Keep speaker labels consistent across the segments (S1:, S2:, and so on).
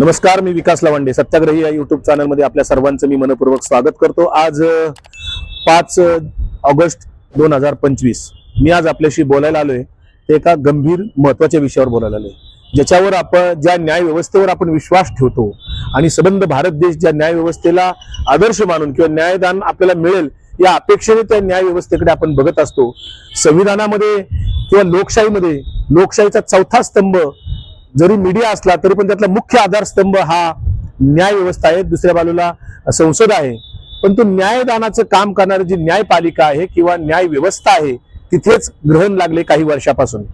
S1: नमस्कार मी विकास लावांडे. सत्याग्रही या युट्यूब चॅनलमध्ये आपल्या सर्वांचं मी मनपूर्वक स्वागत करतो. आज पाच ऑगस्ट दोन हजार पंचवीस. मी आज आपल्याशी बोलायला आलोय ते एका गंभीर महत्त्वाच्या विषयावर बोलायला आलोय. ज्याच्यावर आपण ज्या न्याय व्यवस्थेवर आपण विश्वास ठेवतो आणि संबंध भारत देश ज्या न्यायव्यवस्थेला आदर्श मानून किंवा न्यायदान आपल्याला मिळेल या अपेक्षेने त्या न्यायव्यवस्थेकडे आपण बघत असतो. संविधानामध्ये किंवा लोकशाहीमध्ये लोकशाहीचा चौथा स्तंभ जरी मीडिया असला तरी पण त्यातला मुख्य आधारस्तंभ हा न्याय व्यवस्था आहे. दुसऱ्या बाजूला संसद आहे. पण तो न्यायदानाचं काम करणारी जी न्यायपालिका आहे किंवा न्याय व्यवस्था आहे तिथेच ग्रहण लागले काही वर्षापासून.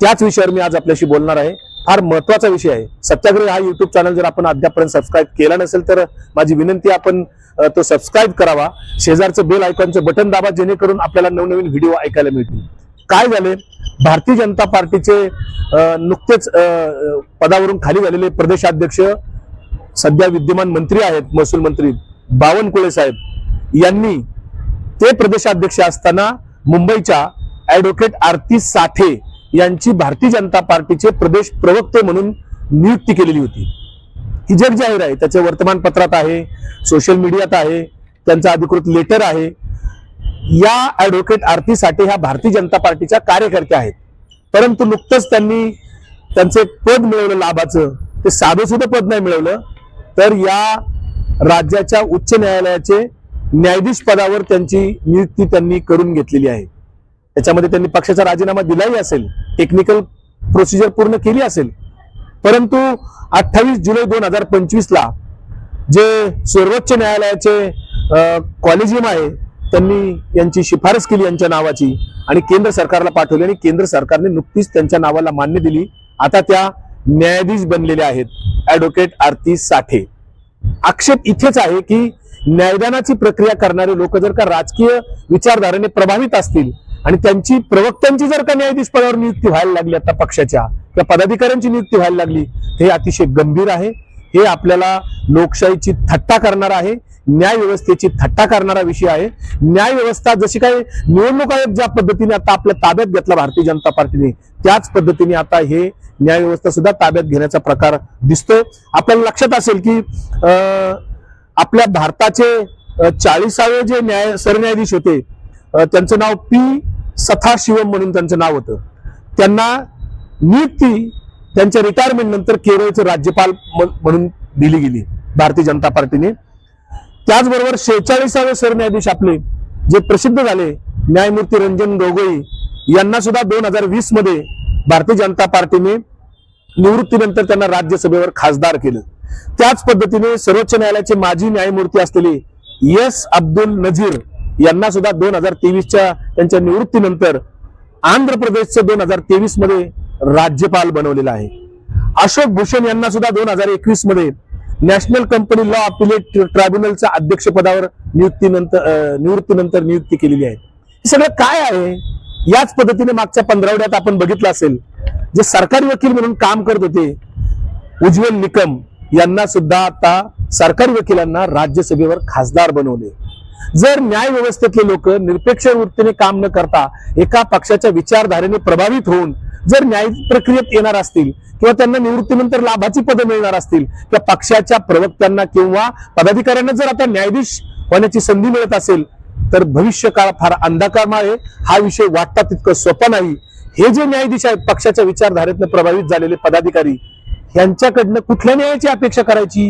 S1: त्याच विषयावर मी आज आपल्याशी बोलणार आहे. फार महत्त्वाचा विषय आहे. सत्याग्रह हा युट्यूब चॅनल जर आपण अद्यापर्यंत सबस्क्राईब केला नसेल तर माझी विनंती आपण तो सबस्क्राईब करावा. शेजारचं बेल आयकॉनचं बटन दाबा जेणेकरून आपल्याला नवनवीन व्हिडिओ ऐकायला मिळतील. काय झाले? भारतीय जनता पार्टीचे नुकतेच पदावरून खाली झालेले प्रदेशाध्यक्ष सध्या विद्यमान मंत्री आहेत महसूल मंत्री बावनकुळे साहेब. यांनी ते प्रदेशाध्यक्ष असताना मुंबईच्या ऍडव्होकेट आरती साठे यांची भारतीय जनता पार्टीचे प्रदेश प्रवक्ते म्हणून नियुक्ती केलेली होती. ही जग जाहीर आहे. त्याचे वर्तमानपत्रात आहे सोशल मीडियात आहे त्यांचा अधिकृत लेटर आहे. या ॲडव्होकेट आरती साठे ह्या भारतीय जनता पार्टीच्या कार्यकर्त्या आहेत. परंतु नुकतंच त्यांनी त्यांचे पद मिळवलं लाभाचं. ते साधं सुद्धा पद नाही मिळवलं. तर या राज्याच्या उच्च न्यायालयाचे न्यायाधीश पदावर त्यांची नियुक्ती त्यांनी करून घेतलेली आहे. त्याच्यामध्ये त्यांनी पक्षाचा राजीनामा दिलाही असेल. टेक्निकल प्रोसिजर पूर्ण केली असेल. परंतु अठ्ठावीस जुलै दोन हजार पंचवीसला जे सर्वोच्च न्यायालयाचे कॉलेजियम आहे त्यांनी यांची शिफारस केली यांच्या नावाची आणि केंद्र सरकारला पाठवली आणि केंद्र सरकारने नुकतीच त्यांच्या नावाला मान्य दिली. आता त्या न्यायाधीश बनलेल्या आहेत ऍडव्होकेट आरती साठे. आक्षेप इथेच आहे की न्यायदानाची प्रक्रिया करणारे लोक जर का राजकीय विचारधारेने प्रभावित असतील आणि त्यांची प्रवक्त्यांची जर का न्यायाधीश पदावर नियुक्ती व्हायला लागली आता पक्षाच्या किंवा पदाधिकाऱ्यांची नियुक्ती व्हायला लागली हे अतिशय गंभीर आहे. हे आपल्याला लोकशाहीची थट्टा करणार आहे न्याय व्यवस्थेची थट्टा करणारा विषय आहे. न्याय व्यवस्था जशी काही निवडणूक आयोग ज्या पद्धतीने आता आपल्या ताब्यात घेतला भारतीय जनता पार्टीने त्याच पद्धतीने आता हे न्याय व्यवस्था सुद्धा ताब्यात घेण्याचा प्रकार दिसतोय. आपल्याला लक्षात असेल की अं, आपल्या भारताचे चाळीसावे जे न्याय सरन्यायाधीश होते त्यांचं नाव पी सथाशिवम म्हणून त्यांचं नाव होतं. त्यांना नियुक्ती त्यांच्या रिटायरमेंट नंतर केरळचे राज्यपाल म्हणून दिली गेली भारतीय जनता पार्टीने. त्याचबरोबर शेहेचाळीसावे सरन्यायाधीश आपले जे प्रसिद्ध झाले न्यायमूर्ती रंजन गोगोई यांना सुद्धा दोन हजार वीसमध्ये भारतीय जनता पार्टीने निवृत्तीनंतर त्यांना राज्यसभेवर खासदार केलं. त्याच पद्धतीने सर्वोच्च न्यायालयाचे माजी न्यायमूर्ती असलेले एस अब्दुल नझीर यांना सुद्धा दोन हजार तेवीसच्या त्यांच्या निवृत्तीनंतर आंध्र प्रदेशचे दोन हजार तेवीसमध्ये राज्यपाल बनवलेला आहे. अशोक भूषण यांना सुद्धा दोन हजार एकवीसमध्ये नॅशनल कंपनी लॉ अपिलेट ट्रायब्युनलच्या अध्यक्षपदावर नियुक्तीनंतर निवृत्तीनंतर नियुक्ती केलेली आहे. हे सगळं काय आहे? याच पद्धतीने मागच्या पंधरावड्यात आपण बघितलं असेल जे सरकारी वकील म्हणून काम करत होते उज्ज्वल निकम यांना सुद्धा आता सरकारी वकिलांना राज्यसभेवर खासदार बनवले. जर न्याय व्यवस्थेतले लोक निरपेक्ष वृत्तीने काम न करता एका पक्षाच्या विचारधारेने प्रभावित होऊन जर न्याय प्रक्रियेत येणार असतील किंवा त्यांना निवृत्तीनंतर लाभाची पदं मिळणार असतील किंवा पक्षाच्या प्रवक्त्यांना किंवा पदाधिकाऱ्यांना जर आता न्यायाधीश होण्याची संधी मिळत असेल तर भविष्य काळ फार अंधकारमय आहे. हा विषय वाटता तितकं सोपा नाही. हे जे न्यायाधीश आहेत पक्षाच्या विचारधारेतनं प्रभावित झालेले पदाधिकारी यांच्याकडनं कुठल्या न्यायाची अपेक्षा करायची?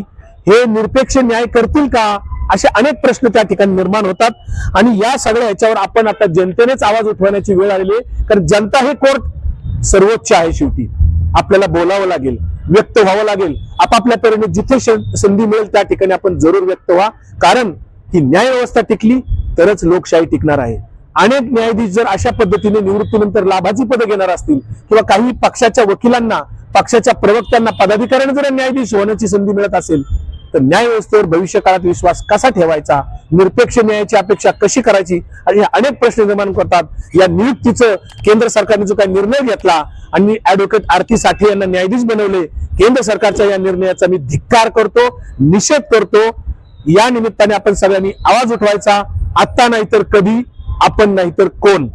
S1: हे निरपेक्ष न्याय करतील का? असे अनेक प्रश्न त्या ठिकाणी निर्माण होतात. आणि या सगळ्या ह्याच्यावर आपण आता जनतेनेच आवाज उठवण्याची वेळ आलेली आहे. कारण जनता हे कोर्ट सर्वोच्च आहे शेवटी. आपल्याला बोलावं लागेल व्यक्त व्हावं लागेल. आपापल्या परीने जिथे संधी मिळेल त्या ठिकाणी आपण जरूर व्यक्त व्हा. कारण ही न्याय व्यवस्था टिकली तरच लोकशाही टिकणार आहे. अनेक न्यायाधीश जर अशा पद्धतीने निवृत्तीनंतर लाभाची पदं घेणार असतील किंवा काही पक्षाच्या वकिलांना पक्षाच्या प्रवक्त्यांना पदाधिकाऱ्यांना जर न्यायाधीश होण्याची संधी मिळत असेल तर न्याय व्यवस्थेवर भविष्य काळात विश्वास कसा ठेवायचा? निरपेक्ष न्यायाची अपेक्षा कशी करायची? आणि हे अनेक प्रश्न निर्माण करतात. या नियुक्तीचं केंद्र सरकारने जो काही निर्णय घेतला आणि ऍडव्होकेट आरती साठे यांना न्यायाधीश बनवले केंद्र सरकारच्या या निर्णयाचा मी धिक्कार करतो निषेध करतो. या निमित्ताने आपण सगळ्यांनी आवाज उठवायचा. आत्ता नाही तर कधी आपण नाही तर कोण?